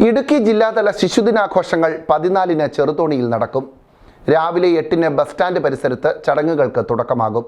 ഇടുക്കി ജില്ലാതല ശിശുദിനാഘോഷങ്ങൾ പതിനാലിന് ചെറുതോണിയിൽ നടക്കും. രാവിലെ എട്ടിന് ബസ് സ്റ്റാൻഡ് പരിസരത്ത് ചടങ്ങുകൾക്ക് തുടക്കമാകും.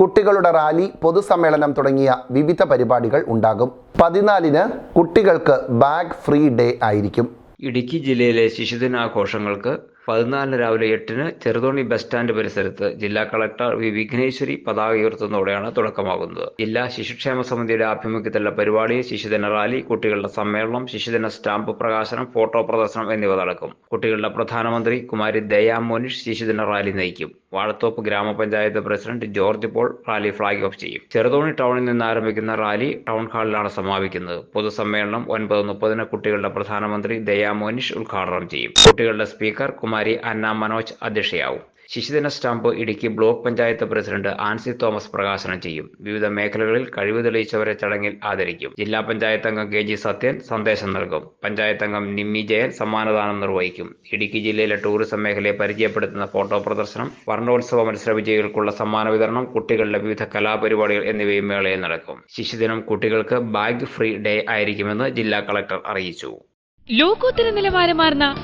കുട്ടികളുടെ റാലി പൊതുസമ്മേളനം തുടങ്ങിയ വിവിധ പരിപാടികൾ ഉണ്ടാകും. പതിനാലിന് കുട്ടികൾക്ക് ബാഗ് ഫ്രീ ഡേ ആയിരിക്കും. ഇടുക്കി ജില്ലയിലെ ശിശുദിനാഘോഷങ്ങൾക്ക് പതിനാലിന് രാവിലെ എട്ടിന് ചെറുതോണി ബസ് സ്റ്റാൻഡ് പരിസരത്ത് ജില്ലാ കളക്ടർ വി വിഘ്നേശ്വരി പതാക ഉയർത്തുന്നതോടെയാണ് തുടക്കമാകുന്നത്. ജില്ലാ ശിശുക്ഷേമ സമിതിയുടെ ആഭിമുഖ്യത്തിലുള്ള പരിപാടി ശിശുദിന റാലി കുട്ടികളുടെ സമ്മേളനം ശിശുദിന സ്റ്റാമ്പ് പ്രകാശനം ഫോട്ടോ പ്രദർശനം എന്നിവ നടക്കും. കുട്ടികളുടെ പ്രധാനമന്ത്രി കുമാരി ദയാ മോനിഷ് ശിശുദിന റാലി നയിക്കും. വാഴത്തോപ്പ് ഗ്രാമപഞ്ചായത്ത് president George Paul rally flag off ചെയ്യും. ചെറുതോണി ടൗണിൽ നിന്ന് ആരംഭിക്കുന്ന റാലി ടൗൺ ഹാളിലാണ് സമാപിക്കുന്നത്. പൊതുസമ്മേളനം ഒൻപത് മുപ്പതിന് കുട്ടികളുടെ പ്രധാനമന്ത്രി ദയാ മോനിഷ് ഉദ്ഘാടനം ചെയ്യും. കുട്ടികളുടെ സ്പീക്കർ കുമാരി അന്ന മനോജ് അധ്യക്ഷയാവും. ശിശുദിന stamp Idukki block panchayat president Ancy Thomas പ്രകാശനം ചെയ്യും. വിവിധ മേഖലകളിൽ കഴിവ് തെളിയിച്ചവരെ ചടങ്ങിൽ ആദരിക്കും. ജില്ലാ പഞ്ചായത്ത് അംഗം കെ ജി സത്യൻ സന്ദേശം നൽകും. പഞ്ചായത്ത് അംഗം നിമ്മി ജയൻ സമ്മാനദാനം നിർവഹിക്കും. ഇടുക്കി ജില്ലയിലെ ടൂറിസം മേഖലയെ പരിചയപ്പെടുത്തുന്ന ഫോട്ടോ പ്രദർശനം വർണോത്സവ മത്സര വിജയികൾക്കുള്ള സമ്മാന വിതരണം കുട്ടികളുടെ വിവിധ കലാപരിപാടികൾ എന്നിവയും മേളയിൽ നടക്കും. ശിശുദിനം കുട്ടികൾക്ക് ബാഗ് ഫ്രീ ഡേ ആയിരിക്കുമെന്ന് ജില്ലാ കളക്ടർ അറിയിച്ചു. ലോകോത്തര നിലവാരമാർന്ന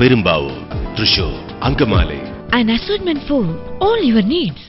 Perumbavoor Thrissur Angamaly an assortment for all your needs.